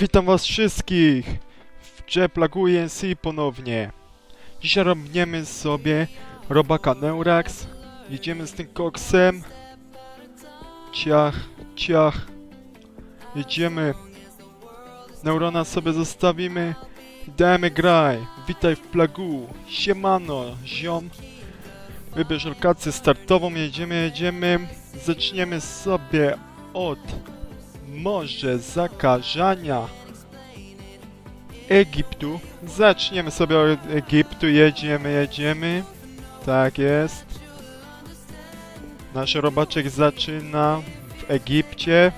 Witam was wszystkich w grze Plague ENC ponownie. Dzisiaj robniemy sobie robaka Neurax. Jedziemy z tym koksem. Ciach, ciach. Jedziemy. Neurona sobie zostawimy. Dajemy graj. Witaj w Plagu. Siemano, ziom. Wybierz lokację startową. Jedziemy, jedziemy. Zaczniemy sobie od morze zakażania Egiptu. Zaczniemy sobie od Egiptu, jedziemy, jedziemy. Tak jest. Nasz robaczek zaczyna w Egipcie.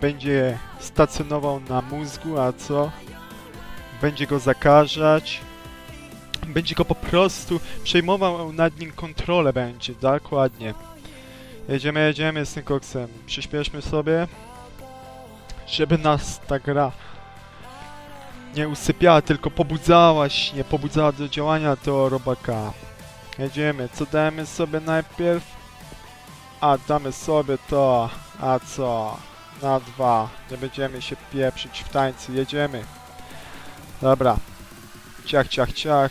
Będzie stacjonował na mózgu, a co? Będzie go zakażać. Będzie go po prostu przejmował nad nim kontrolę będzie, dokładnie. Jedziemy, jedziemy z tym koksem. Przyspieszmy sobie żeby nas ta gra nie usypiała, tylko pobudzała się, pobudzała do działania tego robaka. Jedziemy, co dajemy sobie najpierw? A, damy sobie to, a co? Na dwa, nie będziemy się pieprzyć w tańcu, jedziemy. Dobra, ciach, ciach, ciach,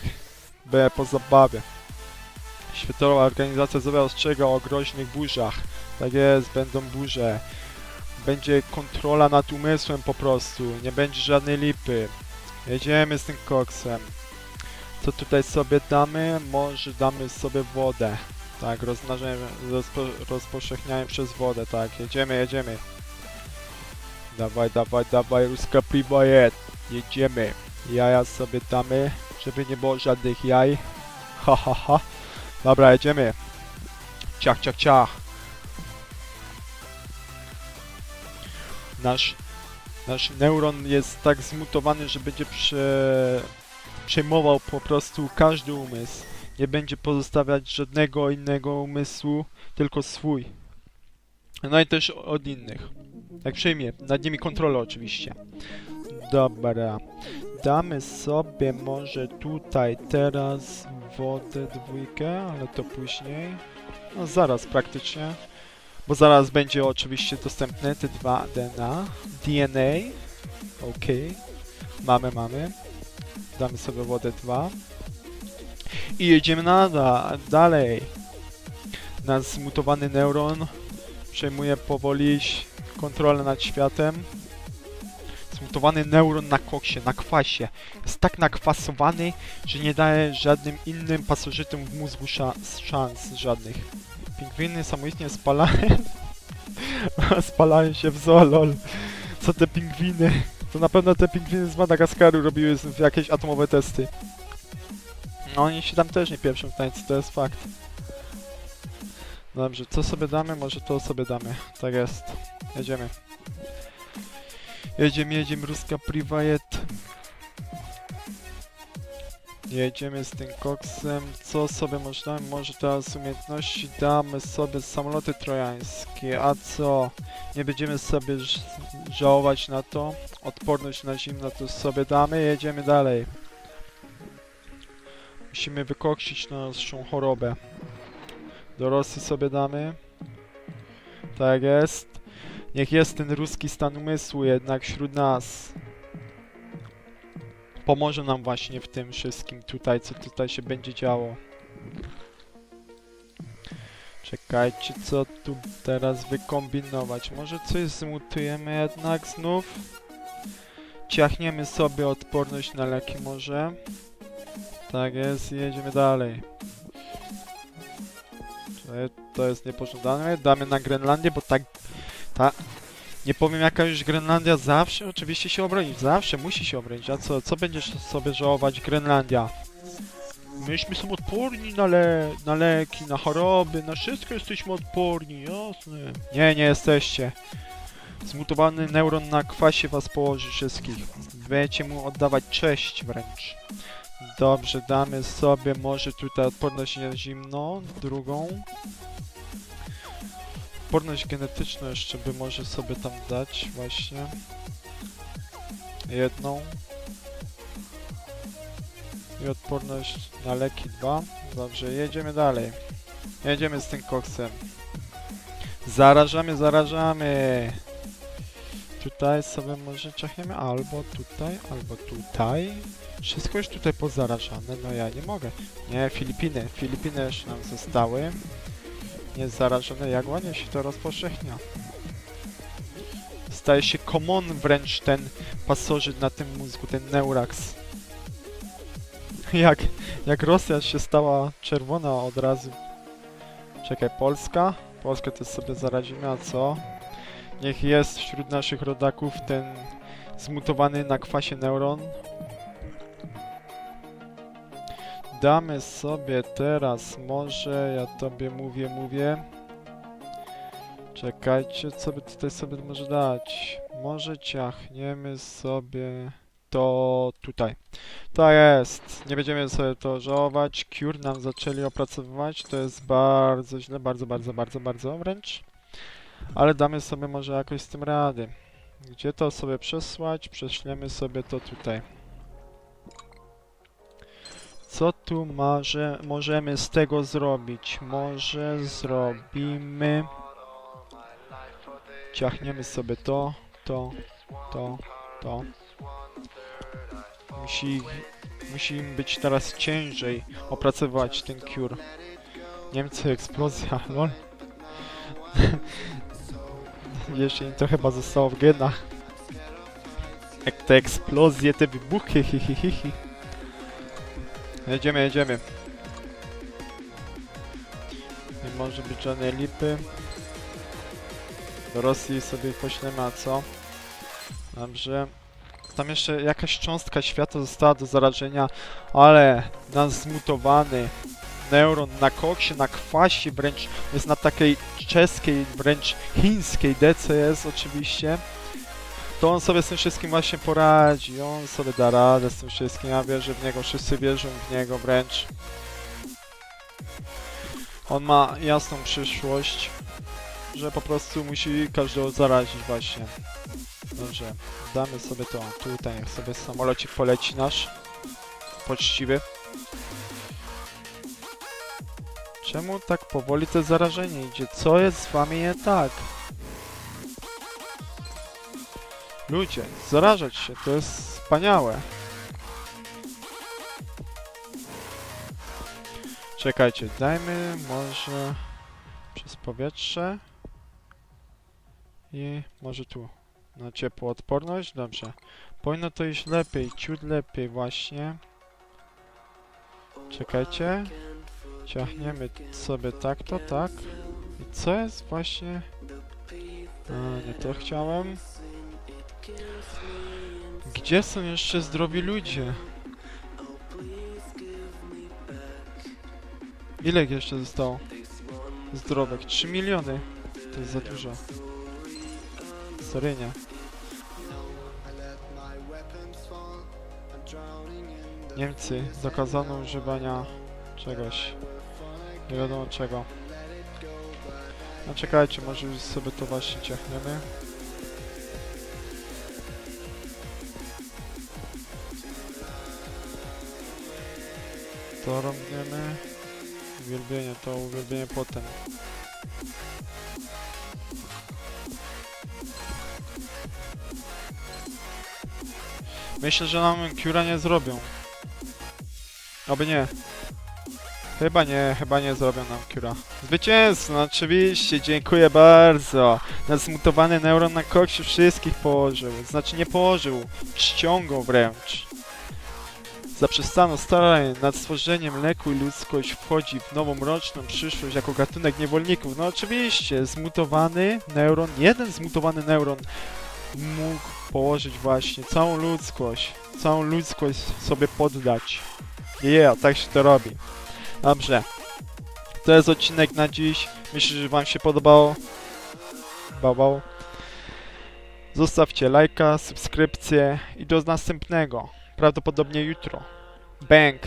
B po zabawie. Światowa Organizacja Zdrowia ostrzega o groźnych burzach. Tak jest, będą burze będzie kontrola nad umysłem po prostu, nie będzie żadnej lipy. Jedziemy z tym koksem. Co tutaj sobie damy? Może damy sobie wodę. Tak, rozpo, rozpowszechnianie przez wodę, tak, jedziemy, jedziemy. Dawaj, dawaj, dawaj, ruska privajet. Jedziemy. Jaja sobie damy, żeby nie było żadnych jaj. Ha, ha, ha. Dobra, jedziemy. Ciach, ciach, ciach. Nasz, nasz neuron jest tak zmutowany, że będzie prze, przejmował po prostu każdy umysł. Nie będzie pozostawiać żadnego innego umysłu, tylko swój. No i też od innych. Jak przejmie, nad nimi kontrolę oczywiście. Dobra. Damy sobie może tutaj teraz wodę dwójkę, ale to później. No zaraz praktycznie bo zaraz będzie oczywiście dostępne te dwa DNA. DNA. Ok. Mamy, mamy. Damy sobie wodę 2. I jedziemy nada, dalej. Nasz zmutowany neuron przejmuje powoli kontrolę nad światem. Zmutowany neuron na koksie, na kwasie. Jest tak nakwasowany, że nie daje żadnym innym pasożytom w mózgu szans, szans żadnych. Pingwiny samoistnie spalają. spalają się w zoo, lol. Co te pingwiny? To na pewno te pingwiny z Madagaskaru robiły jakieś atomowe testy. No oni się tam też nie w tańcu, to jest fakt. Dobrze, co sobie damy? Może to sobie damy. Tak jest. Jedziemy. Jedziemy, jedziemy, ruska privajet. Jedziemy z tym koksem. Co sobie można? Może teraz umiejętności damy sobie samoloty trojańskie. A co? Nie będziemy sobie żałować na to. Odporność na zimno to sobie damy. Jedziemy dalej. Musimy wykoksić naszą chorobę. Do Rosji sobie damy. Tak jest. Niech jest ten ruski stan umysłu jednak wśród nas pomoże nam właśnie w tym wszystkim tutaj, co tutaj się będzie działo. Czekajcie, co tu teraz wykombinować. Może coś zmutujemy jednak znów? Ciachniemy sobie odporność na leki może. Tak jest, jedziemy dalej. To jest niepożądane. Damy na Grenlandię, bo tak... Ta, nie powiem jaka już Grenlandia zawsze oczywiście się obroni, zawsze musi się obronić, a co, co będziesz sobie żałować Grenlandia? Myśmy są odporni na, le na leki, na choroby, na wszystko jesteśmy odporni, jasne. Nie, nie jesteście. Zmutowany neuron na kwasie was położy wszystkich. Będziecie mu oddawać cześć wręcz. Dobrze, damy sobie może tutaj odporność na zimno, drugą. Odporność genetyczną jeszcze by może sobie tam dać właśnie. Jedną. I odporność na leki 2. Dobrze, jedziemy dalej. Jedziemy z tym koksem. Zarażamy, zarażamy. Tutaj sobie może ciachniemy albo tutaj, albo tutaj. Wszystko już tutaj pozarażane, no ja nie mogę. Nie, Filipiny. Filipiny jeszcze nam zostały. Niezarażone, jak ładnie się to rozpowszechnia. Staje się common wręcz ten pasożyt na tym mózgu, ten Neurax. Jak, jak Rosja się stała czerwona od razu. Czekaj, Polska? Polskę też sobie zaradzimy, a co? Niech jest wśród naszych rodaków ten zmutowany na kwasie neuron. Damy sobie teraz, może ja tobie mówię, mówię. Czekajcie, co by tutaj sobie może dać? Może ciachniemy sobie to tutaj. To jest. Nie będziemy sobie to żałować. Cure nam zaczęli opracowywać. To jest bardzo źle, bardzo, bardzo, bardzo, bardzo wręcz. Ale damy sobie może jakoś z tym rady. Gdzie to sobie przesłać? Prześlemy sobie to tutaj. Co tu może, możemy z tego zrobić? Może zrobimy... Ciachniemy sobie to, to, to, to. Musi, musi im być teraz ciężej opracować ten cure. Niemcy, eksplozja, lol. Jeszcze im to chyba zostało w genach. Jak te eksplozje, te wybuchy, hi, hi, hi, hi. Jedziemy, jedziemy. Nie może być żadnej lipy. Do Rosji sobie poślemy, a co? Dobrze. Tam jeszcze jakaś cząstka świata została do zarażenia, ale na zmutowany neuron na koksie, na kwasie wręcz, jest na takiej czeskiej, wręcz chińskiej DCS oczywiście, to on sobie z tym wszystkim właśnie poradzi, on sobie da radę z tym wszystkim, ja wierzę w niego, wszyscy wierzą w niego wręcz. On ma jasną przyszłość, że po prostu musi każdego zarazić właśnie. Dobrze, damy sobie to tutaj, sobie samolocik poleci nasz. Poczciwy. Czemu tak powoli to zarażenie idzie? Co jest z wami nie tak? Ludzie, zarażać się, to jest wspaniałe. Czekajcie, dajmy może przez powietrze i może tu na ciepłoodporność, dobrze. Powinno to iść lepiej, ciut lepiej właśnie. Czekajcie. Ciachniemy sobie tak, to tak. I co jest właśnie... A, nie to chciałem. Gdzie są jeszcze zdrowi ludzie? Ile jeszcze zostało? Zdrowych. 3 miliony. To jest za dużo. Seryjnie. Niemcy zakazano używania czegoś. Nie wiadomo czego. No czekajcie, może już sobie to właśnie ciachniemy. To robimy. Uwielbienie, to uwielbienie potem. Myślę, że nam Cura nie zrobią. Oby nie. Chyba nie, chyba nie zrobią nam Cura. Zwycięzco, no oczywiście, dziękuję bardzo. Na zmutowany neuron na koksie wszystkich położył. Znaczy nie położył, ściągał wręcz. Zaprzestano starań nad stworzeniem leku i ludzkość wchodzi w nową mroczną przyszłość jako gatunek niewolników. No oczywiście, zmutowany neuron, jeden zmutowany neuron mógł położyć właśnie całą ludzkość, całą ludzkość sobie poddać. Yeah, tak się to robi. Dobrze. To jest odcinek na dziś. Myślę, że wam się podobało. Bał. Zostawcie lajka, subskrypcję i do następnego. Prawdopodobnie jutro. Bang!